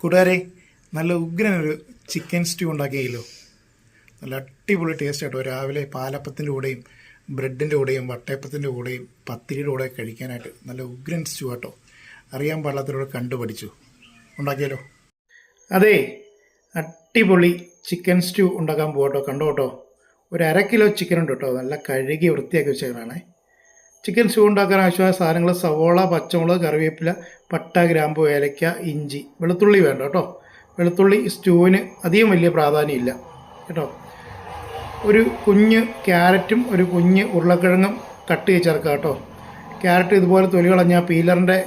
കൂട്ടുകാരെ നല്ല ഉഗ്രനൊരു chicken stew ഉണ്ടാക്കിയല്ലോ. നല്ല അടിപൊളി ടേസ്റ്റ് ആട്ടോ. രാവിലെ പാലപ്പത്തിന്റെ കൂടെയും ബ്രെഡിന്റെ കൂടെയും വട്ടയപ്പത്തിന്റെ കൂടെയും പത്തിരിയുടെ കൂടെ കഴിക്കാനായിട്ട് നല്ല ഉഗ്രൻ സ്റ്റ്യൂ ആട്ടോ. അറിയാൻ പാടില്ലാത്തവരോട് കണ്ടുപഠിച്ചു. ഉണ്ടാക്കിയാലോ? അതെ അടിപൊളി ചിക്കൻ സ്റ്റ്യൂ ഉണ്ടാക്കാൻ പോകട്ടോ കണ്ടോട്ടോ ഒരു അര കിലോ ചിക്കൻ ഉണ്ട് കേട്ടോ നല്ല കഴുകി വൃത്തിയാക്കി വെച്ചേക്കണേ ചിക്കൻ സ്റ്റൂ ഉണ്ടാക്കാൻ ആവശ്യമായ സാധനങ്ങൾ സവോള പച്ചമുളക് കറിവേപ്പില പട്ട ഗ്രാമ്പു ഏലക്ക ഇഞ്ചി വെളുത്തുള്ളി വേണ്ട കേട്ടോ. വെളുത്തുള്ളി സ്റ്റൂവിന് അധികം വലിയ പ്രാധാന്യമില്ല കേട്ടോ. ഒരു കുഞ്ഞ് ക്യാരറ്റും ഒരു കുഞ്ഞ് ഉരുളക്കിഴങ്ങും കട്ട് ചെയ്ത് ചേർക്കുക കേട്ടോ. ക്യാരറ്റ് ഇതുപോലെ തൊലി കളഞ്ഞാൽ പീലറിന്റെ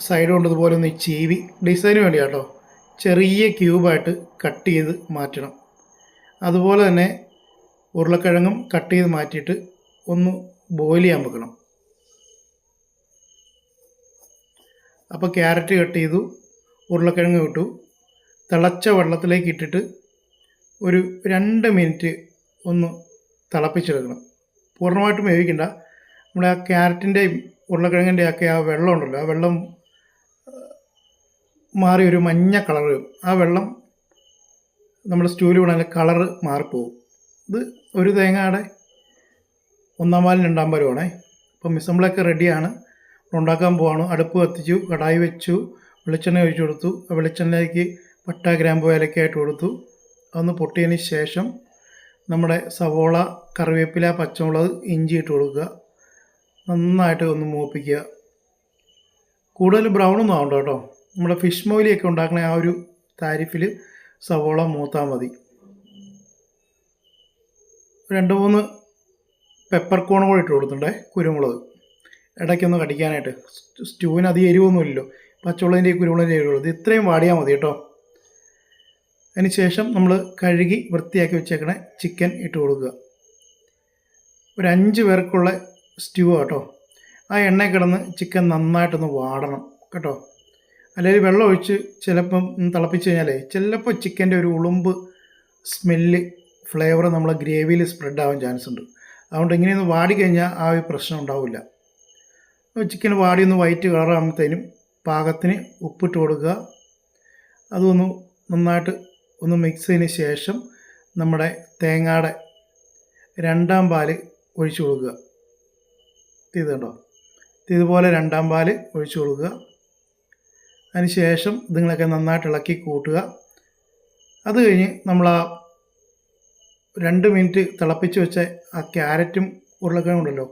സൈഡ് കൊണ്ട് ഇതുപോലെ ഒന്ന് ചീവി ഡിസൈന് വേണ്ടി കേട്ടോ. ചെറിയ ക്യൂബായിട്ട് കട്ട് ചെയ്ത് മാറ്റണം. അതുപോലെ തന്നെ ഉരുളക്കിഴങ്ങും കട്ട് ചെയ്ത് മാറ്റിയിട്ട് ഒന്ന് ബോയിൽ ചെയ്യാൻ വെക്കണം. അപ്പോൾ ക്യാരറ്റ് കട്ട് ചെയ്തു ഉരുളക്കിഴങ്ങ് ഇട്ടു. തിളച്ച വെള്ളത്തിലേക്ക് ഇട്ടിട്ട് ഒരു രണ്ട് മിനിറ്റ് ഒന്ന് തിളപ്പിച്ചെടുക്കണം. പൂർണമായിട്ടും വേവിക്കണ്ട. നമ്മുടെ ആ ക്യാരറ്റിന്റെയും ഉരുളക്കിഴങ്ങിന്റെയും ഒക്കെ ആ വെള്ളം ഉണ്ടല്ലോ ആ വെള്ളം മാറി ഒരു മഞ്ഞ കളർ ആ വെള്ളം നമ്മൾ സ്റ്റൂവിൽ വിടാൻ കളറ് മാറിപ്പോവും. ഇത് ഒരു തേങ്ങയുടെ ഒന്നാം പാലും രണ്ടാം പാലുമാണേ അപ്പം മിസമ്പിളൊക്കെ റെഡിയാണ്. ഉണ്ടാക്കാൻ പോവാണ്. അടുപ്പ് കത്തിച്ചു കടായി വെച്ചു വെളിച്ചെണ്ണ ഒഴിച്ചു കൊടുത്തു. ആ വെളിച്ചെണ്ണയിലേക്ക് പട്ട ഗ്രാമ്പു വേലക്കായിട്ട് കൊടുത്തു. അതൊന്ന് പൊട്ടിയതിന് ശേഷം നമ്മുടെ സവോള കറിവേപ്പില പച്ചമുളക് ഇഞ്ചി ഇട്ട് കൊടുക്കുക. നന്നായിട്ട് ഒന്ന് മൂപ്പിക്കുക. കൂടുതൽ ബ്രൗൺ ഒന്നും ആവണ്ട കേട്ടോ. നമ്മുടെ ഫിഷ് മൊയിലിയൊക്കെ ഉണ്ടാക്കുന്ന ആ ഒരു താരിഫിൽ സവോള മൂത്താൽ മതി. രണ്ട് മൂന്ന് പെപ്പർ കോൺ കൂടെ ഇട്ട് കൊടുത്തിട്ടുണ്ടേ കുരുമുളക്. ഇടയ്ക്കൊന്ന് കടിക്കാനായിട്ട്. സ്റ്റൂവിന് അധികം എരിവൊന്നുമില്ലല്ലോ. പച്ചമുളകിന്റെ കുരുമുളകിന്റെ എരിവുള്ളൂ. ഇത് ഇത്രയും വാടിയാൽ മതി കേട്ടോ. അതിന് ശേഷം നമ്മൾ കഴുകി വൃത്തിയാക്കി വെച്ചേക്കണ ചിക്കൻ ഇട്ട് കൊടുക്കുക. ഒരു അഞ്ച് പേർക്കുള്ള സ്റ്റൂ കേട്ടോ. ആ എണ്ണ കിടന്ന് ചിക്കൻ നന്നായിട്ടൊന്ന് വാടണം കേട്ടോ. അല്ലെങ്കിൽ വെള്ളം ഒഴിച്ച് ചിലപ്പം തിളപ്പിച്ച് കഴിഞ്ഞാലേ ചിലപ്പോൾ ചിക്കന്റെ ഒരു ഉളുമ്പ് സ്മെല്ല് ഫ്ലേവർ നമ്മൾ ഗ്രേവിയിൽ സ്പ്രെഡ് ആവാൻ ചാൻസ് ഉണ്ട്. അതുകൊണ്ട് ഇങ്ങനെയൊന്ന് വാടിക്കഴിഞ്ഞാൽ ആ ഒരു പ്രശ്നം ഉണ്ടാവില്ല. ചിക്കൻ ഒന്ന് വൈറ്റ് കളറാകുമ്പോഴത്തേനും പാകത്തിന് ഉപ്പിട്ട് കൊടുക്കുക. അതൊന്ന് നന്നായിട്ട് ഒന്ന് മിക്സ് ചെയ്തതിന് ശേഷം നമ്മുടെ തേങ്ങയുടെ രണ്ടാം പാൽ ഒഴിച്ചു കൊടുക്കുക. ഇത് ഇതുപോലെ രണ്ടാം പാൽ ഒഴിച്ചു കൊടുക്കുക. അതിന് ശേഷം ഇതുങ്ങളൊക്കെ നന്നായിട്ട് ഇളക്കി കൂട്ടുക. അത് കഴിഞ്ഞ് നമ്മൾ ആ രണ്ട് മിനിറ്റ് തിളപ്പിച്ച് വെച്ച ആ ക്യാരറ്റും ഉരുളക്കിഴങ്ങും ഉണ്ടല്ലോ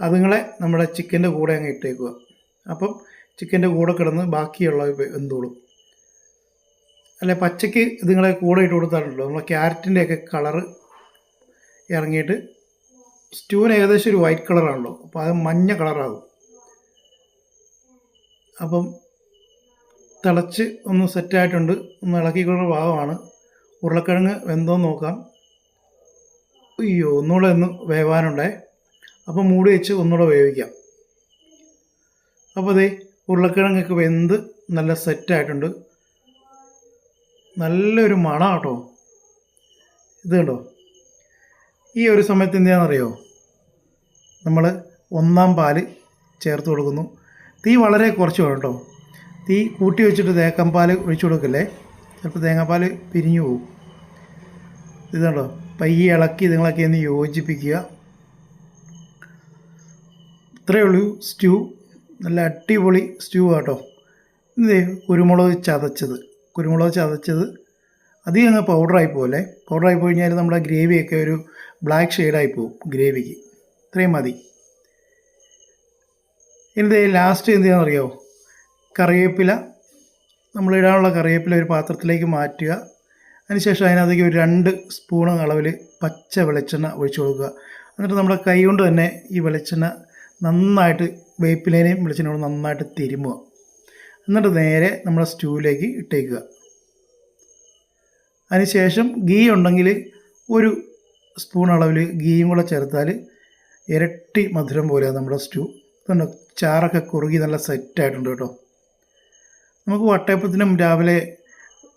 അതുങ്ങളെ നമ്മുടെ ചിക്കന്റെ കൂടെ അങ്ങ് ഇട്ടേക്കുക. അപ്പം ചിക്കന്റെ കൂടെ കിടന്ന് ബാക്കിയുള്ള എന്തോളും അല്ലെ പച്ചയ്ക്ക് ഇതുങ്ങളെ കൂടെ ഇട്ട് കൊടുത്താലുണ്ടല്ലോ നമ്മളെ ക്യാരറ്റിന്റെ ഒക്കെ കളറ് ഇറങ്ങിയിട്ട് സ്റ്റൂവിന് ഏകദേശം ഒരു വൈറ്റ് കളറാണല്ലോ അപ്പോൾ അത് മഞ്ഞ കളറാകും. അപ്പം തിളച്ച് ഒന്ന് സെറ്റായിട്ടുണ്ട് ഒന്ന് ഇളക്കിക്കൊള്ളുന്ന ഭാഗമാണ്. ഉരുളക്കിഴങ്ങ് വെന്തോന്ന് നോക്കാം. അയ്യോ ഒന്നുകൂടെ ഒന്ന് വേവാനുണ്ടേ അപ്പോൾ മൂടി വെച്ച് ഒന്നുകൂടെ വേവിക്കാം. അപ്പോൾ അതേ ഉരുളക്കിഴങ്ങൊക്കെ വെന്ത് നല്ല സെറ്റായിട്ടുണ്ട് നല്ലൊരു മണം കേട്ടോ. ഇത് കണ്ടോ? ഈ ഒരു സമയത്ത് എന്തിനാണെന്നറിയോ നമ്മൾ ഒന്നാം പാൽ ചേർത്ത് കൊടുക്കുന്നു. തീ വളരെ കുറച്ച് വേണം കേട്ടോ. തീ കൂട്ടി വെച്ചിട്ട് തേക്കമ്പാൽ ഒഴിച്ചു കൊടുക്കല്ലേ? ചിലപ്പോൾ തേങ്ങാപ്പാൽ പിരിഞ്ഞു പോകും ഇത് കണ്ടോ? പയ്യെ ഇളക്കി ഇതുങ്ങളൊക്കെ ഒന്ന് യോജിപ്പിക്കുക. ഇത്രയേ ഉള്ളൂ സ്റ്റൂ. നല്ല അടിപൊളി സ്റ്റൂ കേട്ടോ ഇത് കുരുമുളക് ചതച്ചത്. കുരുമുളക് ചതച്ചത്. അധികം അങ്ങ് പൗഡറായി പോലെ പൗഡറായി പോയി കഴിഞ്ഞാൽ നമ്മുടെ ഗ്രേവിയൊക്കെ ഒരു ബ്ലാക്ക് ഷെയ്ഡായി പോകും ഗ്രേവിക്ക്. ഇത്രയും മതി. ഇനി ലാസ്റ്റ് എന്ത് ചെയ്യാണെന്നറിയാമോ കറിവേപ്പില. നമ്മൾ ഇടാനുള്ള കറിവേപ്പില ഒരു പാത്രത്തിലേക്ക് മാറ്റുക. അതിനുശേഷം അതിനകത്തേക്ക് ഒരു രണ്ട് സ്പൂൺ അളവിൽ പച്ച വെളിച്ചെണ്ണ ഒഴിച്ചു കൊടുക്കുക. എന്നിട്ട് നമ്മുടെ കൈ കൊണ്ട് തന്നെ ഈ വെളിച്ചെണ്ണ നന്നായിട്ട് വേപ്പിലേനെയും വെളിച്ചെണ്ണയോട് നന്നായിട്ട് തിരുമുക. എന്നിട്ട് നേരെ നമ്മുടെ സ്റ്റൂവിലേക്ക് ഇട്ടേക്കുക. അതിനുശേഷം ഗീ ഉണ്ടെങ്കിൽ ഒരു സ്പൂൺ അളവിൽ ഗീയും കൂടെ ചേർത്താൽ ഇരട്ടി മധുരം പോലെയാണ് നമ്മുടെ സ്റ്റൂ. ഇതുണ്ടോ? ചാറൊക്കെ കുറുകി നല്ല സെറ്റായിട്ടുണ്ട് കേട്ടോ. നമുക്ക് വട്ടയപ്പത്തിനും രാവിലെ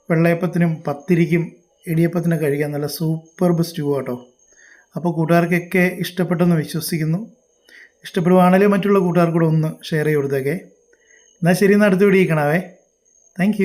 വെള്ളയപ്പത്തിനും പത്തിരിക്കും ഇടിയപ്പത്തിനും കഴിക്കാൻ നല്ല സൂപ്പർബ് സ്റ്റൂ കേട്ടോ അപ്പോൾ കൂട്ടുകാർക്കൊക്കെ ഇഷ്ടപ്പെട്ടെന്ന് വിശ്വസിക്കുന്നു. ഇഷ്ടപ്പെടുവാണെങ്കിൽ മറ്റുള്ള കൂട്ടുകാർക്കൂടെ ഒന്ന് ഷെയർ ചെയ്ത് കൊടുത്തേക്കേ. എന്നാൽ ശരി എന്നാൽ അടുത്ത വീഡിയോ താങ്ക്